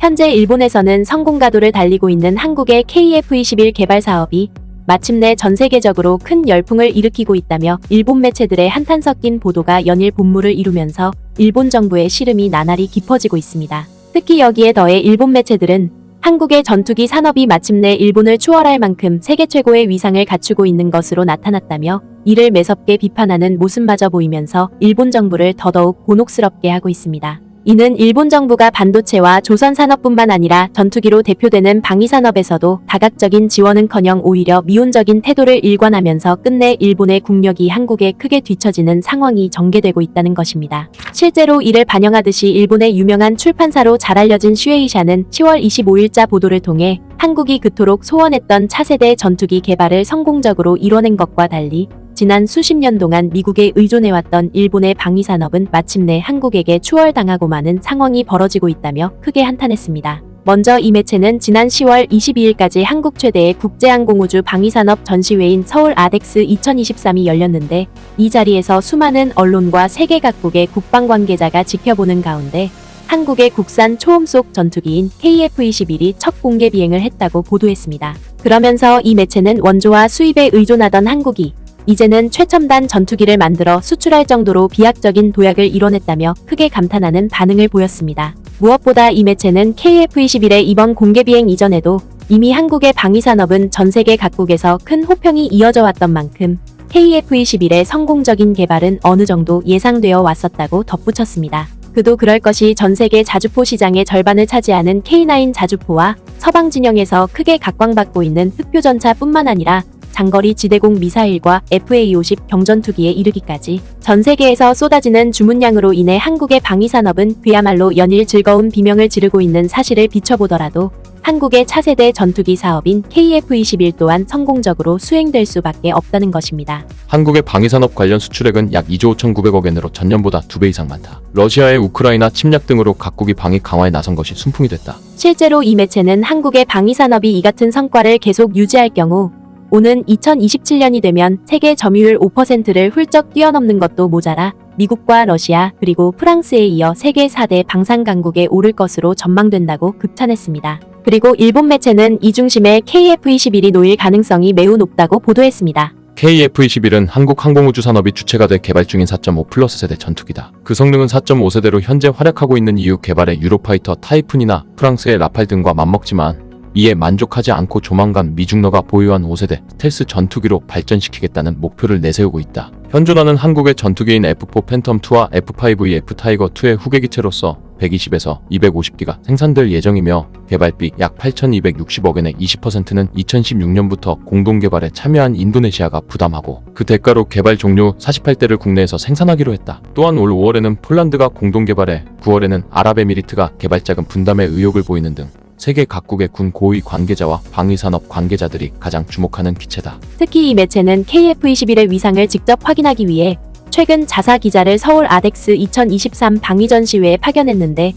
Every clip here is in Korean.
현재 일본에서는 성공 가도를 달리고 있는 한국의 KF-21 개발 사업이 마침내 전 세계적으로 큰 열풍을 일으키고 있다며 일본 매체들의 한탄 섞인 보도가 연일 본물을 이루면서 일본 정부의 시름이 나날이 깊어지고 있습니다. 특히 여기에 더해 일본 매체들은 한국의 전투기 산업이 마침내 일본을 추월할 만큼 세계 최고의 위상을 갖추고 있는 것으로 나타났다며 이를 매섭게 비판하는 모습마저 보이면서 일본 정부를 더더욱 곤혹스럽게 하고 있습니다. 이는 일본 정부가 반도체와 조선 산업뿐만 아니라 전투기로 대표되는 방위 산업에서도 다각적인 지원은커녕 오히려 미온적인 태도를 일관하면서 끝내 일본의 국력이 한국에 크게 뒤처지는 상황이 전개되고 있다는 것입니다. 실제로 이를 반영하듯이 일본의 유명한 출판사로 잘 알려진 슈에이샤는 10월 25일자 보도를 통해 한국이 그토록 소원했던 차세대 전투기 개발을 성공적으로 이뤄낸 것과 달리 지난 수십 년 동안 미국에 의존해왔던 일본의 방위 산업은 마침내 한국에게 추월당하고 마는 상황이 벌어지고 있다며 크게 한탄했습니다. 먼저 이 매체는 지난 10월 22일까지 한국 최대의 국제항공우주 방위산업 전시회인 서울 아덱스 2023이 열렸는데 이 자리에서 수많은 언론과 세계 각국의 국방 관계자가 지켜보는 가운데 한국의 국산 초음속 전투기인 KF-21이 첫 공개 비행을 했다고 보도했습니다. 그러면서 이 매체는 원조와 수입에 의존하던 한국이 이제는 최첨단 전투기를 만들어 수출할 정도로 비약적인 도약을 이뤄냈다며 크게 감탄하는 반응을 보였습니다. 무엇보다 이 매체는 KF-21의 이번 공개 비행 이전에도 이미 한국의 방위 산업은 전 세계 각국에서 큰 호평이 이어져 왔던 만큼 KF-21의 성공적인 개발은 어느 정도 예상되어 왔었다고 덧붙였습니다. 그도 그럴 것이 전 세계 자주포 시장의 절반을 차지하는 K9 자주포와 서방 진영에서 크게 각광받고 있는 흑표전차뿐만 아니라 장거리 지대공 미사일과 FA-50 경전투기에 이르기까지 전 세계에서 쏟아지는 주문량으로 인해 한국의 방위산업은 그야말로 연일 즐거운 비명을 지르고 있는 사실을 비춰보더라도 한국의 차세대 전투기 사업인 KF-21 또한 성공적으로 수행될 수밖에 없다는 것입니다. 한국의 방위산업 관련 수출액은 약 2조 5,900억 엔으로 전년보다 2배 이상 많다. 러시아의 우크라이나 침략 등으로 각국이 방위 강화에 나선 것이 순풍이 됐다. 실제로 이 매체는 한국의 방위산업이 이 같은 성과를 계속 유지할 경우 오는 2027년이 되면 세계 점유율 5%를 훌쩍 뛰어넘는 것도 모자라 미국과 러시아 그리고 프랑스에 이어 세계 4대 방산 강국에 오를 것으로 전망된다고 극찬했습니다. 그리고 일본 매체는 이 중심에 KF-21이 놓일 가능성이 매우 높다고 보도했습니다. KF-21은 한국 항공우주 산업이 주체가 돼 개발 중인 4.5 플러스 세대 전투기다. 그 성능은 4.5세대로 현재 활약하고 있는 이후 개발의 유로파이터 타이푼이나 프랑스의 라팔 등과 맞먹지만 이에 만족하지 않고 조만간 미중너가 보유한 5세대 스텔스 전투기로 발전시키겠다는 목표를 내세우고 있다. 현존하는 한국의 전투기인 F4 팬텀2와 F5E F 타이거2의 후계기체로서 120에서 250기가 생산될 예정이며 개발비 약 8,260억엔의 20%는 2016년부터 공동개발에 참여한 인도네시아가 부담하고 그 대가로 개발 종료 48대를 국내에서 생산하기로 했다. 또한 올 5월에는 폴란드가 공동개발에 9월에는 아랍에미리트가 개발자금 분담의 의욕을 보이는 등 세계 각국의 군 고위 관계자와 방위산업 관계자들이 가장 주목하는 기체다. 특히 이 매체는 KF-21의 위상을 직접 확인하기 위해 최근 자사 기자를 서울 아덱스 2023 방위 전시회에 파견했는데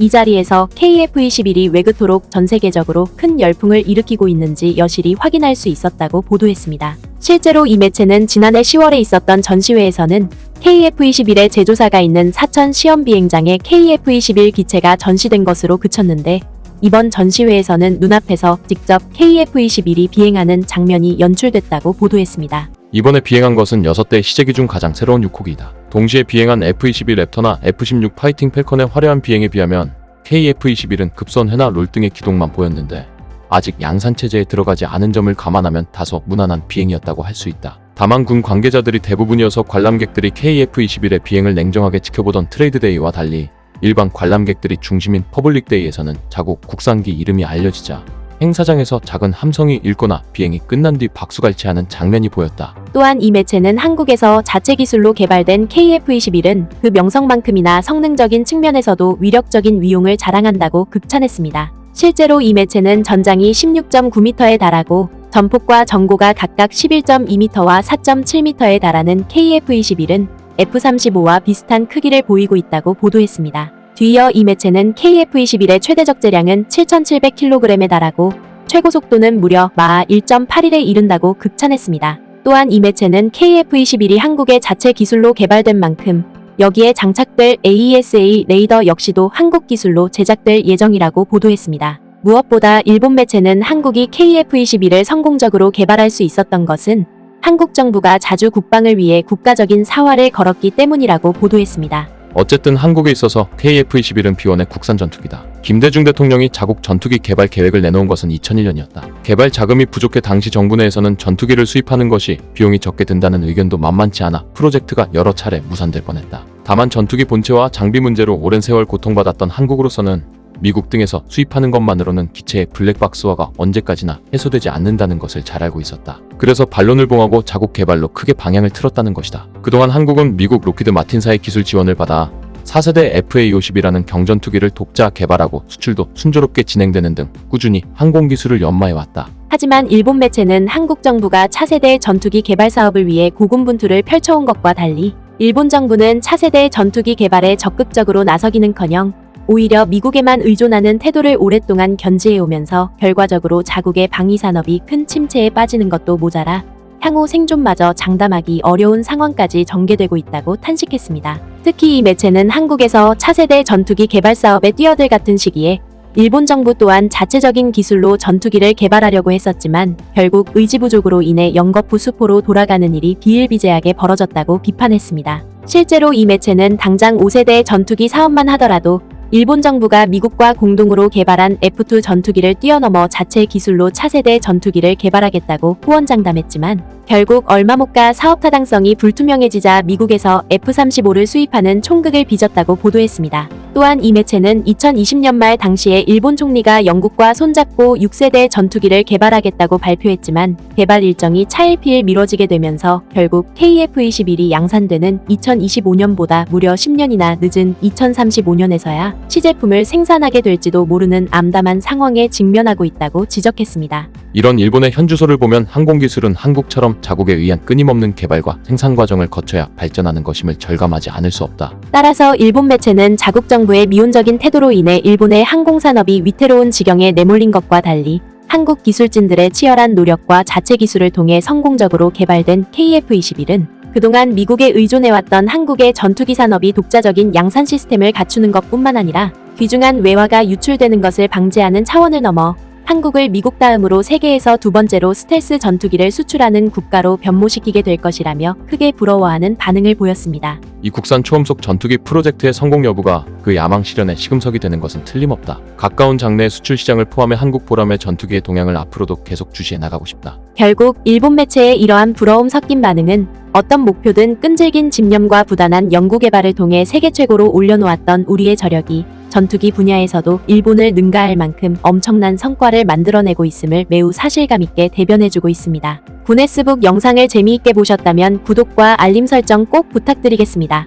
이 자리에서 KF-21이 왜 그토록 전 세계적으로 큰 열풍을 일으키고 있는지 여실히 확인할 수 있었다고 보도했습니다. 실제로 이 매체는 지난해 10월에 있었던 전시회에서는 KF-21의 제조사가 있는 사천 시험 비행장에 KF-21 기체가 전시된 것으로 그쳤는데 이번 전시회에서는 눈앞에서 직접 KF-21이 비행하는 장면이 연출됐다고 보도했습니다. 이번에 비행한 것은 6대 시제기 중 가장 새로운 6호기이다. 동시에 비행한 F-21 랩터나 F-16 파이팅 펠컨의 화려한 비행에 비하면 KF-21은 급선 회나 롤 등의 기동만 보였는데 아직 양산 체제에 들어가지 않은 점을 감안하면 다소 무난한 비행이었다고 할 수 있다. 다만 군 관계자들이 대부분이어서 관람객들이 KF-21의 비행을 냉정하게 지켜보던 트레이드데이와 달리 일반 관람객들이 중심인 퍼블릭데이에서는 자국 국산기 이름이 알려지자 행사장에서 작은 함성이 읽거나 비행이 끝난 뒤 박수갈채하는 장면이 보였다. 또한 이 매체는 한국에서 자체 기술로 개발된 KF-21은 그 명성만큼이나 성능적인 측면에서도 위력적인 위용을 자랑한다고 극찬했습니다. 실제로 이 매체는 전장이 16.9m에 달하고 전폭과 전고가 각각 11.2m와 4.7m에 달하는 KF-21은 F-35와 비슷한 크기를 보이고 있다고 보도했습니다. 뒤이어 이 매체는 KF-21의 최대 적재량은 7,700kg에 달하고 최고 속도는 무려 마하 1.81에 이른다고 극찬했습니다. 또한 이 매체는 KF-21이 한국의 자체 기술로 개발된 만큼 여기에 장착될 AESA 레이더 역시도 한국 기술로 제작될 예정이라고 보도했습니다. 무엇보다 일본 매체는 한국이 KF-21을 성공적으로 개발할 수 있었던 것은 한국 정부가 자주 국방을 위해 국가적인 사활을 걸었기 때문이라고 보도했습니다. 어쨌든 한국에 있어서 KF-21은 비원의 국산 전투기다. 김대중 대통령이 자국 전투기 개발 계획을 내놓은 것은 2001년이었다. 개발 자금이 부족해 당시 정부 내에서는 전투기를 수입하는 것이 비용이 적게 든다는 의견도 만만치 않아 프로젝트가 여러 차례 무산될 뻔했다. 다만 전투기 본체와 장비 문제로 오랜 세월 고통받았던 한국으로서는 미국 등에서 수입하는 것만으로는 기체의 블랙박스화가 언제까지나 해소되지 않는다는 것을 잘 알고 있었다. 그래서 반론을 봉하고 자국 개발로 크게 방향을 틀었다는 것이다. 그동안 한국은 미국 로키드 마틴사의 기술 지원을 받아 4세대 FA-50이라는 경전투기를 독자 개발하고 수출도 순조롭게 진행되는 등 꾸준히 항공 기술을 연마해왔다. 하지만 일본 매체는 한국 정부가 차세대 전투기 개발 사업을 위해 고군분투를 펼쳐온 것과 달리 일본 정부는 차세대 전투기 개발에 적극적으로 나서기는커녕 오히려 미국에만 의존하는 태도를 오랫동안 견지해오면서 결과적으로 자국의 방위 산업이 큰 침체에 빠지는 것도 모자라 향후 생존마저 장담하기 어려운 상황까지 전개되고 있다고 탄식했습니다. 특히 이 매체는 한국에서 차세대 전투기 개발 사업에 뛰어들 같은 시기에 일본 정부 또한 자체적인 기술로 전투기를 개발하려고 했었지만 결국 의지 부족으로 인해 영거푸 수포로 돌아가는 일이 비일비재하게 벌어졌다고 비판했습니다. 실제로 이 매체는 당장 5세대 전투기 사업만 하더라도 일본 정부가 미국과 공동으로 개발한 F2 전투기를 뛰어넘어 자체 기술로 차세대 전투기를 개발하겠다고 후원장담했지만 결국 얼마 못 가 사업 타당성이 불투명해지자 미국에서 F-35를 수입하는 총극을 빚었다고 보도했습니다. 또한 이 매체는 2020년 말 당시에 일본 총리가 영국과 손잡고 6세대 전투기를 개발하겠다고 발표했지만 개발 일정이 차일피일 미뤄지게 되면서 결국 KF-21이 양산되는 2025년보다 무려 10년이나 늦은 2035년에서야 시제품을 생산하게 될지도 모르는 암담한 상황에 직면하고 있다고 지적했습니다. 이런 일본의 현주소를 보면 항공 기술은 한국처럼 자국에 의한 끊임없는 개발과 생산 과정을 거쳐야 발전하는 것임을 절감하지 않을 수 없다. 따라서 일본 매체는 자국 정부의 미온적인 태도로 인해 일본의 항공 산업이 위태로운 지경에 내몰린 것과 달리 한국 기술진들의 치열한 노력과 자체 기술을 통해 성공적으로 개발된 KF-21은 그동안 미국에 의존해왔던 한국의 전투기 산업이 독자적인 양산 시스템을 갖추는 것뿐만 아니라 귀중한 외화가 유출되는 것을 방지하는 차원을 넘어 한국을 미국 다음으로 세계에서 두 번째로 스텔스 전투기를 수출하는 국가로 변모시키게 될 것이라며 크게 부러워하는 반응을 보였습니다. 이 국산 초음속 전투기 프로젝트의 성공 여부가 그 야망 실현의 시금석이 되는 것은 틀림없다. 가까운 장래의 수출 시장을 포함해 한국 보람의 전투기의 동향을 앞으로도 계속 주시해 나가고 싶다. 결국 일본 매체의 이러한 부러움 섞인 반응은 어떤 목표든 끈질긴 집념과 부단한 연구 개발을 통해 세계 최고로 올려놓았던 우리의 저력이 전투기 분야에서도 일본을 능가할 만큼 엄청난 성과를 만들어내고 있음을 매우 사실감 있게 대변해주고 있습니다. 구네스북 영상을 재미있게 보셨다면 구독과 알림 설정 꼭 부탁드리겠습니다.